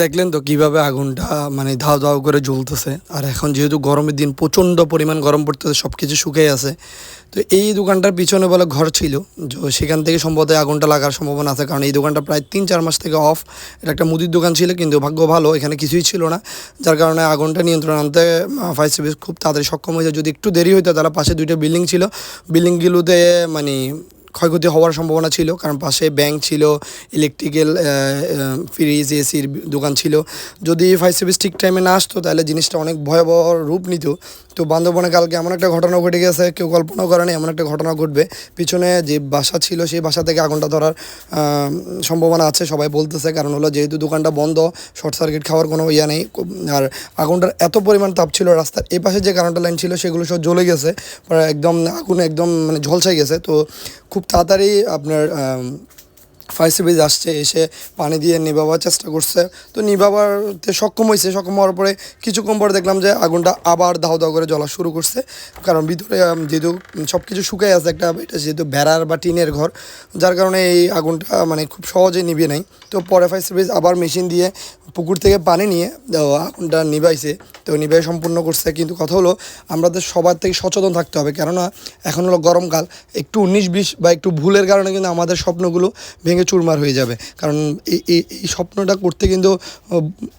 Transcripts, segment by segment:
দেখলেন তো কীভাবে আগুনটা মানে ধাও ধাও করে জ্বলতেছে। আর এখন যেহেতু গরমের দিন প্রচণ্ড পরিমাণ গরম পড়তেছে সব কিছু শুকিয়ে আছে। তো এই দোকানটার পিছনে বলে ঘর ছিল। তো সেখান থেকে সম্ভবত আগুনটা লাগার সম্ভাবনা আছে। কারণ এই দোকানটা প্রায় তিন চার মাস থেকে অফ এটা একটা মুদির দোকান ছিল, কিন্তু ভাগ্য ভালো, এখানে কিছুই ছিল না। যার কারণে আগুনটা নিয়ন্ত্রণ আনতে ফায়ার সার্ভিস খুব তাড়াতাড়ি সক্ষম হয়েছে যদি একটু দেরি হতো তাহলে পাশে দুইটা বিল্ডিং ছিল। বিল্ডিংগুলোতে মানে ক্ষয়ক্ষতি হওয়ার সম্ভাবনা ছিল, কারণ পাশে ব্যাংক ছিল ইলেকট্রিক্যাল ফ্রিজ এসির দোকান ছিল। যদি ফায়ার সার্ভিস ঠিক টাইমে না আসতো, তাহলে জিনিসটা অনেক ভয়াবহ রূপ নিত। তো বান্ধবনে কালকে এমন একটা ঘটনা ঘটে গেছে, কেউ কল্পনা করেনি এমন একটা ঘটনা ঘটবে। পিছনে যে বাসা ছিল, সেই বাসা থেকে আগুনটা ধরার সম্ভাবনা আছে, সবাই বলতেছে। কারণ হলো যেহেতু দোকানটা বন্ধ শর্ট সার্কিট খাওয়ার কোনো ইয়া নেই। আর আগুনটার এত পরিমাণ তাপ ছিল রাস্তার এই পাশে যে কারেন্টের লাইন ছিল, সেগুলো সব জ্বলে গেছে। একদম আগুন একদম মানে ঝলসাই গেছে। তো খুব তাড়াতাড়ি আপনার ফায়ার সার্ভিস আসছে, এসে পানি দিয়ে নিভাবার চেষ্টা করছে। তো নিভাবারতে সক্ষম হয়েছে, সক্ষম হওয়ার পরে কিছুক্ষণ পর দেখলাম যে আগুনটা আবার দাও দাও করে জ্বলা শুরু করছে। কারণ ভিতরে যেহেতু সব কিছু শুকাই আছে একটা, এটা যেহেতু বেড়ার বা টিনের ঘর, যার কারণে এই আগুনটা মানে খুব সহজে নিভে নাই তো পরে ফায়ার সার্ভিস আবার মেশিন দিয়ে পুকুর থেকে পানি নিয়ে আগুনটা নিভাইছে। তো নিভাই সম্পূর্ণ করছে। কিন্তু কথা হলো আমাদের সবার থেকে সচেতন থাকতে হবে। কেননা, এখন হলো গরমকাল। একটু উনিশ বিশ বা একটু ভুলের কারণে কিন্তু আমাদের স্বপ্নগুলো ভেঙে চুরমার হয়ে যাবে। কারণ এই এই স্বপ্নটা করতে কিন্তু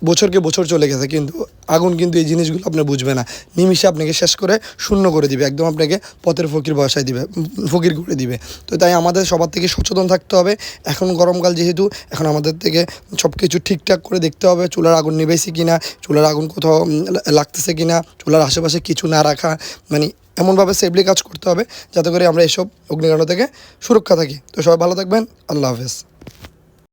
বছরকে বছর চলে গেছে, কিন্তু আগুন কিন্তু এই জিনিসগুলো আপনি বুঝবে না। নিমিষে আপনাকে শেষ করে শূন্য করে দিবে, একদম আপনাকে পথের ফকির বসায় দিবে ফকির করে দিবে। তো তাই আমাদের সবার থেকে সচেতন থাকতে হবে। এখন গরমকাল যেহেতু, এখন আমাদের থেকে সব কিছু ঠিকঠাক করে দেখতে হবে, চুলার আগুন নিবেছি কিনা, চুলার আগুন কোথাও লাগতেছে কিনা, চুলার আশেপাশে কিছু না রাখা মানে এমনভাবে সেফলি কাজ করতে হবে যাতে করে আমরা এসব অগ্নিকাণ্ড থেকে সুরক্ষা থাকি। তো সবাই ভালো থাকবেন। আল্লাহ হাফেজ।